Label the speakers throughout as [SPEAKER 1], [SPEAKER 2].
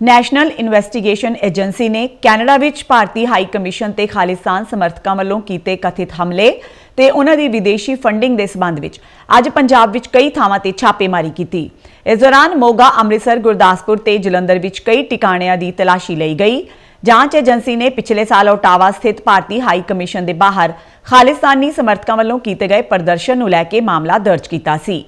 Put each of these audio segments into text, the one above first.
[SPEAKER 1] National investigation agency ਨੇ Canada ਵਿੱਚ ਭਾਰਤੀ ਹਾਈ ਕਮਿਸ਼ਨ ਤੇ ਖਾਲਿਸਤਾਨ ਸਮਰਥਕਾਂ ਵੱਲੋਂ ਕੀਤੇ ਕਥਿਤ ਹਮਲੇ ਤੇ ਉਹਨਾਂ ਦੀ ਵਿਦੇਸ਼ੀ ਫੰਡਿੰਗ ਦੇ ਸਬੰਧ ਵਿੱਚ ਅੱਜ ਪੰਜਾਬ ਵਿੱਚ ਕਈ ਥਾਵਾਂ ਤੇ ਛਾਪੇਮਾਰੀ ਕੀਤੀ। ਇਸ ਦੌਰਾਨ ਮੋਗਾ, ਅੰਮ੍ਰਿਤਸਰ, ਗੁਰਦਾਸਪੁਰ ਤੇ ਜਲੰਧਰ ਵਿੱਚ ਕਈ ਟਿਕਾਣਿਆਂ ਦੀ ਤਲਾਸ਼ੀ ਲਈ ਗਈ। ਜਾਂਚ ਏਜੰਸੀ ਨੇ ਪਿਛਲੇ ਸਾਲ ਓਟਾਵਾ ਸਥਿਤ ਭਾਰਤੀ ਹਾਈ ਕਮਿਸ਼ਨ ਦੇ ਬਾਹਰ ਖਾਲਿਸਤਾਨੀ ਸਮਰਥਕਾਂ ਵੱਲੋਂ ਕੀਤੇ ਗਏ ਪ੍ਰਦਰਸ਼ਨ ਨੂੰ ਲੈ ਕੇ ਮਾਮਲਾ ਦਰਜ ਕੀਤਾ ਸੀ।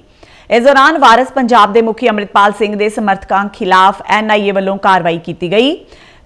[SPEAKER 1] ਇਸ ਦੌਰਾਨ ਵਾਰਸ ਪੰਜਾਬ ਦੇ ਮੁਖੀ ਅੰਮ੍ਰਿਤਪਾਲ ਸਿੰਘ ਦੇ ਸਮਰਥਕਾਂ ਖਿਲਾਫ ਐਨਆਈਏ ਵੱਲੋਂ ਕਾਰਵਾਈ ਕੀਤੀ ਗਈ।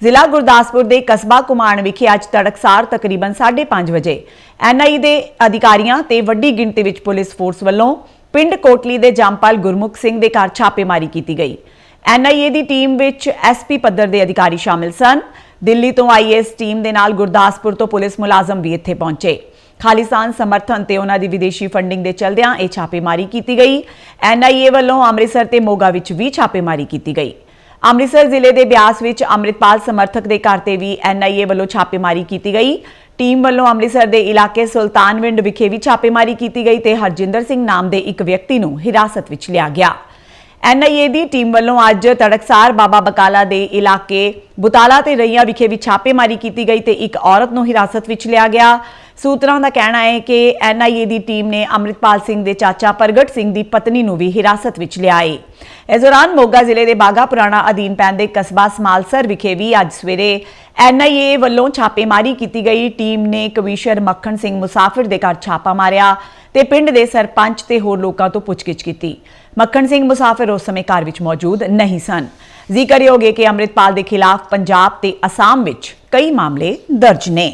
[SPEAKER 1] ਜ਼ਿਲ੍ਹਾ ਗੁਰਦਾਸਪੁਰ ਦੇ ਕਸਬਾ ਕੁਮਾਣ ਵਿਖੇ ਅੱਜ ਤੜਕਸਾਰ ਤਕਰੀਬਨ 5:30 ਵਜੇ ਐਨਆਈਏ ਦੇ ਅਧਿਕਾਰੀਆਂ ਤੇ ਵੱਡੀ ਗਿਣਤੀ ਵਿੱਚ ਪੁਲਿਸ ਫੋਰਸ ਵੱਲੋਂ ਪਿੰਡ ਕੋਟਲੀ ਦੇ ਜੰਪਾਲ ਗੁਰਮੁਖ ਸਿੰਘ ਦੇ ਘਰ ਛਾਪੇਮਾਰੀ ਕੀਤੀ ਗਈ। ਐਨਆਈਏ ਦੀ ਟੀਮ ਵਿੱਚ ਐਸਪੀ ਪੱਧਰ ਦੇ ਅਧਿਕਾਰੀ ਸ਼ਾਮਿਲ ਸਨ। ਦਿੱਲੀ ਤੋਂ ਆਈ ਇਸ ਟੀਮ ਦੇ ਨਾਲ ਗੁਰਦਾਸਪੁਰ ਤੋਂ ਪੁਲਿਸ ਮੁਲਾਜ਼ਮ ਵੀ ਇੱਥੇ ਪਹੁੰਚੇ। ਖਾਲਿਸਤਾਨ ਸਮਰਥਨ ਤੇ ਉਹਨਾਂ ਦੀ ਵਿਦੇਸ਼ੀ ਫੰਡਿੰਗ ਦੇ ਚਲਦਿਆਂ ਇਹ ਛਾਪੇਮਾਰੀ ਕੀਤੀ ਗਈ। ਐਨਆਈਏ ਵੱਲੋਂ ਅੰਮ੍ਰਿਤਸਰ ਤੇ ਮੋਗਾ ਵਿੱਚ ਵੀ ਛਾਪੇਮਾਰੀ ਕੀਤੀ ਗਈ। ਅੰਮ੍ਰਿਤਸਰ ਜ਼ਿਲ੍ਹੇ ਦੇ ਬਿਆਸ ਵਿੱਚ ਅੰਮ੍ਰਿਤਪਾਲ ਸਮਰਥਕ ਦੇ ਘਰ ਤੇ ਵੀ ਐਨਆਈਏ ਵੱਲੋਂ ਛਾਪੇਮਾਰੀ ਕੀਤੀ ਗਈ। ਟੀਮ ਵੱਲੋਂ ਅੰਮ੍ਰਿਤਸਰ ਦੇ ਇਲਾਕੇ ਸੁਲਤਾਨਵਿੰਡ ਵਿਖੇ ਵੀ ਛਾਪੇਮਾਰੀ ਕੀਤੀ ਗਈ ਤੇ ਹਰਜਿੰਦਰ ਸਿੰਘ ਨਾਮ ਦੇ ਇੱਕ ਵਿਅਕਤੀ ਨੂੰ ਹਿਰਾਸਤ ਵਿੱਚ ਲਿਆ ਗਿਆ। ਐਨਆਈਏ ਦੀ ਟੀਮ ਵੱਲੋਂ ਅੱਜ ਤੜਕਸਾਰ ਬਾਬਾ ਬਕਾਲਾ ਦੇ ਇਲਾਕੇ ਬੁਤਾਲਾ ਤੇ ਰਈਆ ਵਿਖੇ ਵੀ ਛਾਪੇਮਾਰੀ ਕੀਤੀ ਗਈ ਤੇ ਇੱਕ ਔਰਤ ਨੂੰ ਹਿਰਾਸਤ ਵਿੱਚ ਲਿਆ ਗਿਆ। ਸੂਤਰਾਂ ਦਾ ਕਹਿਣਾ ਹੈ ਕਿ ਐਨਆਈਏ ਦੀ ਟੀਮ ਨੇ ਅੰਮ੍ਰਿਤਪਾਲ ਸਿੰਘ ਦੇ ਚਾਚਾ ਪ੍ਰਗਟ ਸਿੰਘ ਦੀ ਪਤਨੀ ਨੂੰ ਵੀ ਹਿਰਾਸਤ ਵਿੱਚ ਲਿਆ ਹੈ ਇਸ ਦੌਰਾਨ ਮੋਗਾ ਜ਼ਿਲ੍ਹੇ ਦੇ ਬਾਗਾ ਪੁਰਾਣਾ ਅਧੀਨ ਪੈਂਦੇ ਕਸਬਾ ਸਮਾਲਸਰ ਵਿਖੇ ਵੀ ਅੱਜ ਸਵੇਰੇ ਐਨਆਈਏ ਵੱਲੋਂ ਛਾਪੇਮਾਰੀ ਕੀਤੀ ਗਈ। ਟੀਮ ਨੇ ਕਵੀਸ਼ਰ ਮੱਖਣ ਸਿੰਘ ਮੁਸਾਫਿਰ ਦੇ ਘਰ ਛਾਪਾ ਮਾਰਿਆ ਤੇ ਪਿੰਡ ਦੇ ਸਰਪੰਚ ਤੇ ਹੋਰ ਲੋਕਾਂ ਤੋਂ ਪੁੱਛਗਿੱਛ ਕੀਤੀ। ਮੱਖਣ ਸਿੰਘ ਮੁਸਾਫਿਰ ਉਸ ਸਮੇਂ ਘਰ ਵਿੱਚ ਮੌਜੂਦ ਨਹੀਂ ਸਨ। ਜ਼ਿਕਰਯੋਗ ਹੈ ਕਿ ਅੰਮ੍ਰਿਤਪਾਲ ਦੇ ਖਿਲਾਫ ਪੰਜਾਬ ਤੇ ਅਸਾਮ ਵਿੱਚ ਕਈ ਮਾਮਲੇ ਦਰਜ ਨੇ।